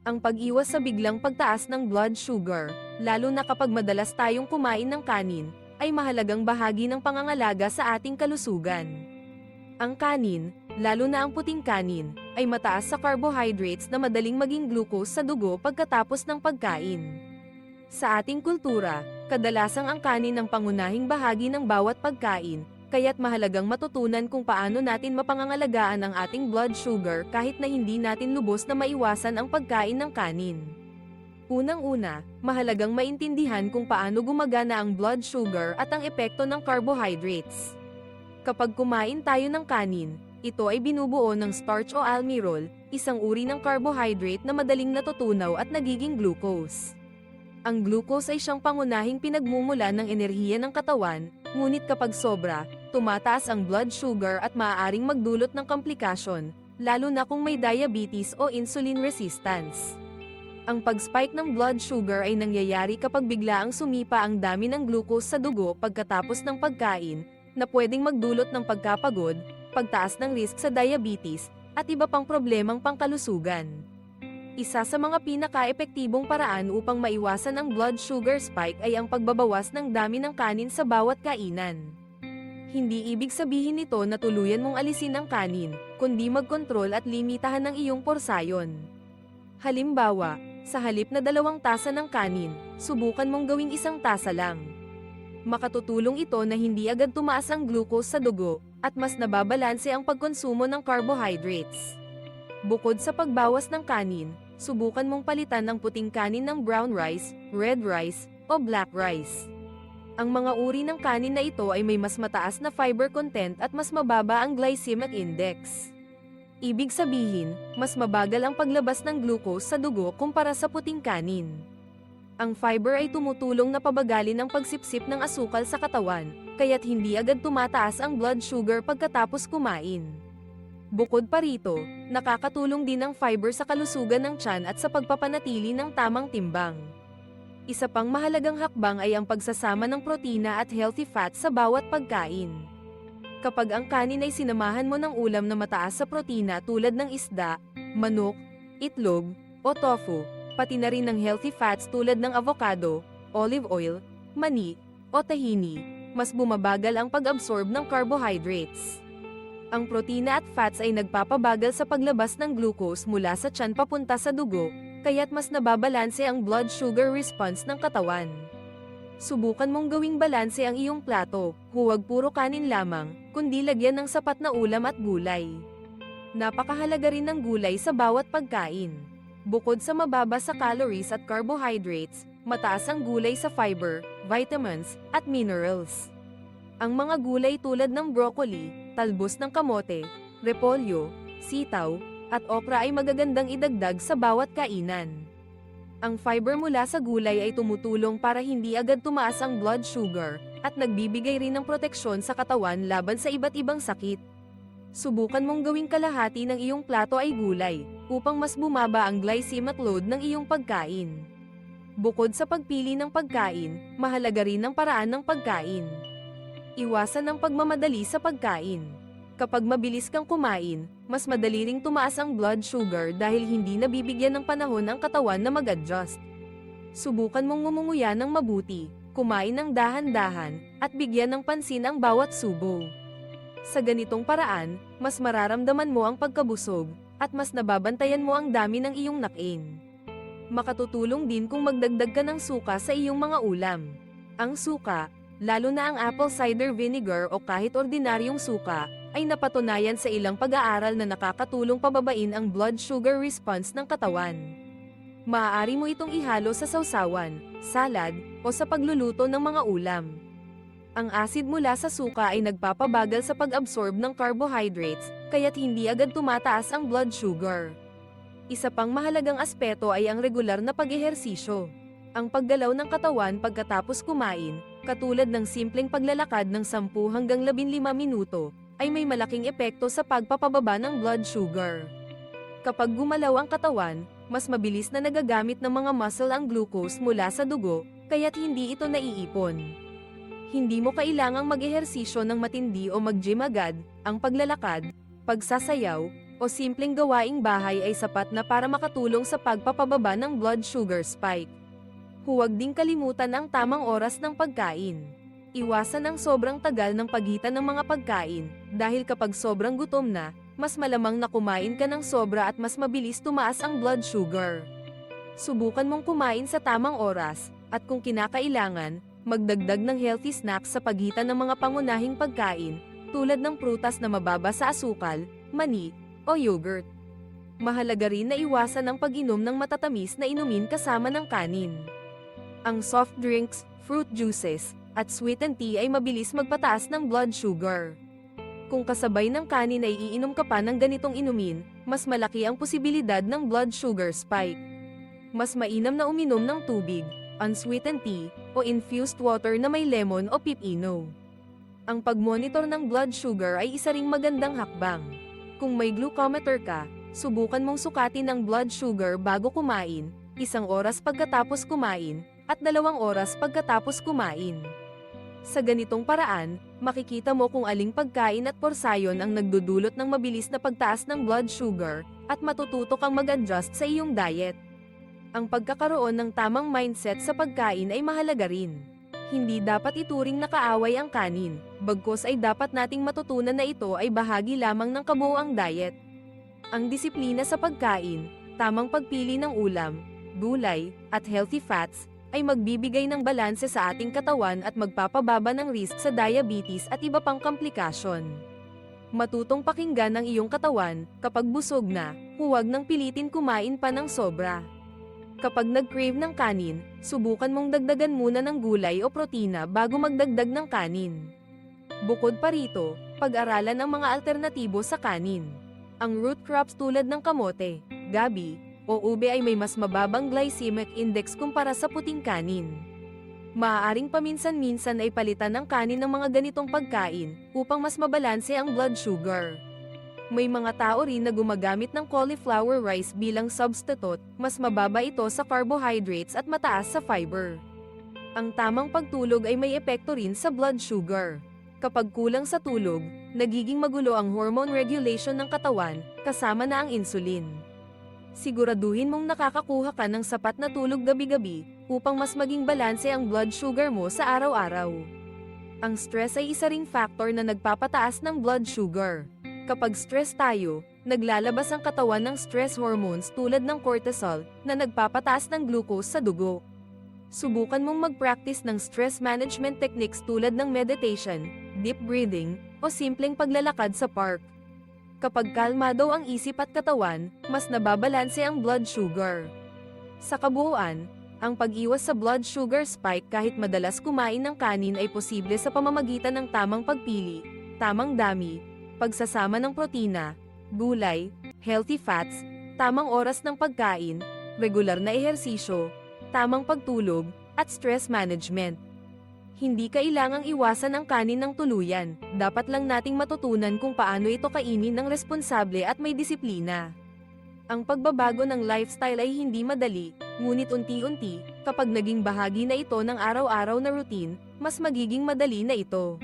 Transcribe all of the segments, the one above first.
Ang pag-iwas sa biglang pagtaas ng blood sugar, lalo na kapag madalas tayong kumain ng kanin, ay mahalagang bahagi ng pangangalaga sa ating kalusugan. Ang kanin, lalo na ang puting kanin, ay mataas sa carbohydrates na madaling maging glucose sa dugo pagkatapos ng pagkain. Sa ating kultura, kadalasang ang kanin ang pangunahing bahagi ng bawat pagkain, kaya't mahalagang matutunan kung paano natin mapangangalagaan ang ating blood sugar kahit na hindi natin lubos na maiwasan ang pagkain ng kanin. Unang-una, mahalagang maintindihan kung paano gumagana ang blood sugar at ang epekto ng carbohydrates. Kapag kumain tayo ng kanin, ito ay binubuo ng starch o almirol, isang uri ng carbohydrate na madaling natutunaw at nagiging glucose. Ang glucose ay siyang pangunahing pinagmumula ng enerhiya ng katawan, ngunit kapag sobra, tumataas ang blood sugar at maaaring magdulot ng komplikasyon, lalo na kung may diabetes o insulin resistance. Ang pag-spike ng blood sugar ay nangyayari kapag biglaang sumipa ang dami ng glucose sa dugo pagkatapos ng pagkain, na pwedeng magdulot ng pagkapagod, pagtaas ng risk sa diabetes, at iba pang problemang pangkalusugan. Isa sa mga pinaka-epektibong paraan upang maiwasan ang blood sugar spike ay ang pagbabawas ng dami ng kanin sa bawat kainan. Hindi ibig sabihin nito na tuluyan mong alisin ang kanin, kundi magkontrol at limitahan ng iyong porsayon. Halimbawa, sa halip na dalawang tasa ng kanin, subukan mong gawing isang tasa lang. Makatutulong ito na hindi agad tumaas ang glucose sa dugo, at mas nababalanse ang pagkonsumo ng carbohydrates. Bukod sa pagbawas ng kanin, subukan mong palitan ng puting kanin ng brown rice, red rice, o black rice. Ang mga uri ng kanin na ito ay may mas mataas na fiber content at mas mababa ang glycemic index. Ibig sabihin, mas mabagal ang paglabas ng glucose sa dugo kumpara sa puting kanin. Ang fiber ay tumutulong na pabagalin ang pagsipsip ng asukal sa katawan, kaya't hindi agad tumataas ang blood sugar pagkatapos kumain. Bukod pa rito, nakakatulong din ang fiber sa kalusugan ng tiyan at sa pagpapanatili ng tamang timbang. Isa pang mahalagang hakbang ay ang pagsasama ng protina at healthy fat sa bawat pagkain. Kapag ang kanin ay sinamahan mo ng ulam na mataas sa protina tulad ng isda, manok, itlog, o tofu, pati na rin ng healthy fats tulad ng avocado, olive oil, mani, o tahini, mas bumabagal ang pag-absorb ng carbohydrates. Ang protina at fats ay nagpapabagal sa paglabas ng glucose mula sa tiyan papunta sa dugo, kaya't mas nababalanse ang blood sugar response ng katawan. Subukan mong gawing balanse ang iyong plato, huwag puro kanin lamang, kundi lagyan ng sapat na ulam at gulay. Napakahalaga rin ng gulay sa bawat pagkain. Bukod sa mababa sa calories at carbohydrates, mataas ang gulay sa fiber, vitamins, at minerals. Ang mga gulay tulad ng broccoli, talbos ng kamote, repolyo, sitaw, at okra ay magagandang idagdag sa bawat kainan. Ang fiber mula sa gulay ay tumutulong para hindi agad tumaas ang blood sugar, at nagbibigay rin ng proteksyon sa katawan laban sa iba't ibang sakit. Subukan mong gawing kalahati ng iyong plato ay gulay, upang mas bumaba ang glycemic load ng iyong pagkain. Bukod sa pagpili ng pagkain, mahalaga rin ang paraan ng pagkain. Iwasan ang pagmamadali sa pagkain. Kapag mabilis kang kumain, mas madali ring tumaas ang blood sugar dahil hindi nabibigyan ng panahon ang katawan na mag-adjust. Subukan mong ngumunguya ng mabuti, kumain ng dahan-dahan, at bigyan ng pansin ang bawat subo. Sa ganitong paraan, mas mararamdaman mo ang pagkabusog, at mas nababantayan mo ang dami ng iyong nakin. Makatutulong din kung magdagdag ka ng suka sa iyong mga ulam. Ang suka, lalo na ang apple cider vinegar o kahit ordinaryong suka, ay napatunayan sa ilang pag-aaral na nakakatulong pababain ang blood sugar response ng katawan. Maaari mo itong ihalo sa sausawan, salad, o sa pagluluto ng mga ulam. Ang asid mula sa suka ay nagpapabagal sa pag-absorb ng carbohydrates, kaya't hindi agad tumataas ang blood sugar. Isa pang mahalagang aspeto ay ang regular na pag-ehersisyo. Ang paggalaw ng katawan pagkatapos kumain, katulad ng simpleng paglalakad ng 10 hanggang 15 minuto, ay may malaking epekto sa pagpapababa ng blood sugar. Kapag gumalaw ang katawan, mas mabilis na nagagamit ng mga muscle ang glucose mula sa dugo, kaya't hindi ito naiipon. Hindi mo kailangang mag-ehersisyo ng matindi o mag-gym agad, ang paglalakad, pagsasayaw, o simpleng gawaing bahay ay sapat na para makatulong sa pagpapababa ng blood sugar spike. Huwag ding kalimutan ang tamang oras ng pagkain. Iwasan ang sobrang tagal ng pagitan ng mga pagkain, dahil kapag sobrang gutom na, mas malamang na kumain ka ng sobra at mas mabilis tumaas ang blood sugar. Subukan mong kumain sa tamang oras, at kung kinakailangan, magdagdag ng healthy snacks sa pagitan ng mga pangunahing pagkain, tulad ng prutas na mababa sa asukal, mani, o yogurt. Mahalaga rin na iwasan ang pag-inom ng matatamis na inumin kasama ng kanin. Ang soft drinks, fruit juices, at sweetened tea ay mabilis magpataas ng blood sugar. Kung kasabay ng kanin ay iinom ka pa ng ganitong inumin, mas malaki ang posibilidad ng blood sugar spike. Mas mainam na uminom ng tubig, unsweetened tea, o infused water na may lemon o pipino. Ang pag-monitor ng blood sugar ay isa ring magandang hakbang. Kung may glucometer ka, subukan mong sukatin ang blood sugar bago kumain, isang oras pagkatapos kumain, at dalawang oras pagkatapos kumain. Sa ganitong paraan, makikita mo kung aling pagkain at porsayon ang nagdudulot ng mabilis na pagtaas ng blood sugar, at matututo kang mag-adjust sa iyong diet. Ang pagkakaroon ng tamang mindset sa pagkain ay mahalaga rin. Hindi dapat ituring na kaaway ang kanin, bagkos ay dapat nating matutunan na ito ay bahagi lamang ng kabuoang diet. Ang disiplina sa pagkain, tamang pagpili ng ulam, gulay, at healthy fats, ay magbibigay ng balanse sa ating katawan at magpapababa ng risk sa diabetes at iba pang komplikasyon. Matutong pakinggan ang iyong katawan, kapag busog na, huwag nang pilitin kumain pa ng sobra. Kapag nag-crave ng kanin, subukan mong dagdagan muna ng gulay o protina bago magdagdag ng kanin. Bukod pa rito, pag-aralan ang mga alternatibo sa kanin. Ang root crops tulad ng kamote, gabi, o ube ay may mas mababang glycemic index kumpara sa puting kanin. Maaaring paminsan-minsan ay palitan ng kanin ng mga ganitong pagkain upang mas mabalanse ang blood sugar. May mga tao rin na gumagamit ng cauliflower rice bilang substitute, mas mababa ito sa carbohydrates at mataas sa fiber. Ang tamang pagtulog ay may epekto rin sa blood sugar. Kapag kulang sa tulog, nagiging magulo ang hormone regulation ng katawan, kasama na ang insulin. Siguraduhin mong nakakakuha ka ng sapat na tulog gabi-gabi, upang mas maging balanse ang blood sugar mo sa araw-araw. Ang stress ay isa ring factor na nagpapataas ng blood sugar. Kapag stress tayo, naglalabas ang katawan ng stress hormones tulad ng cortisol, na nagpapataas ng glucose sa dugo. Subukan mong mag-practice ng stress management techniques tulad ng meditation, deep breathing, o simpleng paglalakad sa park. Kapag kalmado ang isip at katawan, mas nababalanse ang blood sugar. Sa kabuuan, ang pag-iwas sa blood sugar spike kahit madalas kumain ng kanin ay posible sa pamamagitan ng tamang pagpili, tamang dami, pagsasama ng protina, gulay, healthy fats, tamang oras ng pagkain, regular na ehersisyo, tamang pagtulog, at stress management. Hindi kailangang iwasan ang kanin ng tuluyan, dapat lang nating matutunan kung paano ito kainin ng responsable at may disiplina. Ang pagbabago ng lifestyle ay hindi madali, ngunit unti-unti, kapag naging bahagi na ito ng araw-araw na routine, mas magiging madali na ito.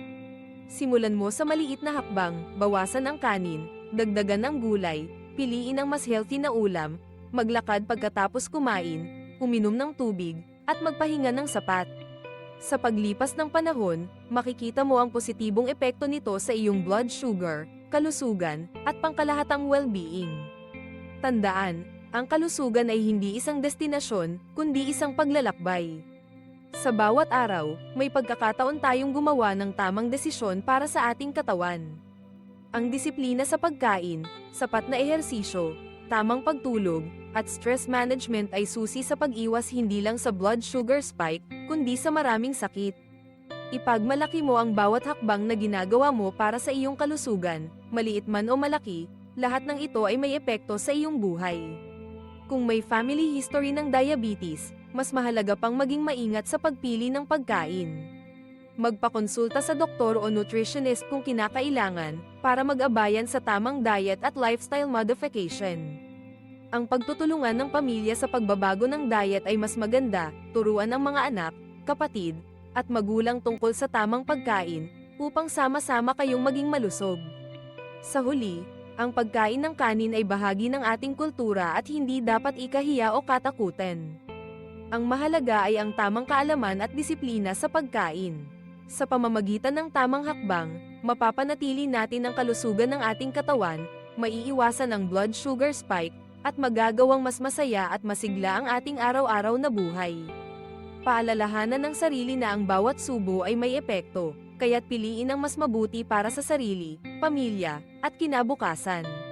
Simulan mo sa maliit na hakbang, bawasan ang kanin, dagdagan ang gulay, piliin ang mas healthy na ulam, maglakad pagkatapos kumain, uminom ng tubig, at magpahinga ng sapat. Sa paglipas ng panahon, makikita mo ang positibong epekto nito sa iyong blood sugar, kalusugan, at pangkalahatang well-being. Tandaan, ang kalusugan ay hindi isang destinasyon, kundi isang paglalakbay. Sa bawat araw, may pagkakataon tayong gumawa ng tamang desisyon para sa ating katawan. Ang disiplina sa pagkain, sapat na ehersisyo, tamang pagtulog, at stress management ay susi sa pag-iwas hindi lang sa blood sugar spike, kundi sa maraming sakit. Ipagmalaki mo ang bawat hakbang na ginagawa mo para sa iyong kalusugan, maliit man o malaki, lahat ng ito ay may epekto sa iyong buhay. Kung may family history ng diabetes, mas mahalaga pang maging maingat sa pagpili ng pagkain. Magpakonsulta sa doktor o nutritionist kung kinakailangan para mag-abayan sa tamang diet at lifestyle modification. Ang pagtutulungan ng pamilya sa pagbabago ng diet ay mas maganda, turuan ang mga anak, kapatid, at magulang tungkol sa tamang pagkain, upang sama-sama kayong maging malusog. Sa huli, Ang pagkain ng kanin ay bahagi ng ating kultura at hindi dapat ikahiya o katakutan. Ang mahalaga ay ang tamang kaalaman at disiplina sa pagkain. Sa pamamagitan ng tamang hakbang, mapapanatili natin ang kalusugan ng ating katawan, maiiwasan ang blood sugar spike, at magagawang mas masaya at masigla ang ating araw-araw na buhay. Paalalahanan ng sarili na ang bawat subo ay may epekto, kaya't piliin ang mas mabuti para sa sarili, pamilya, at kinabukasan.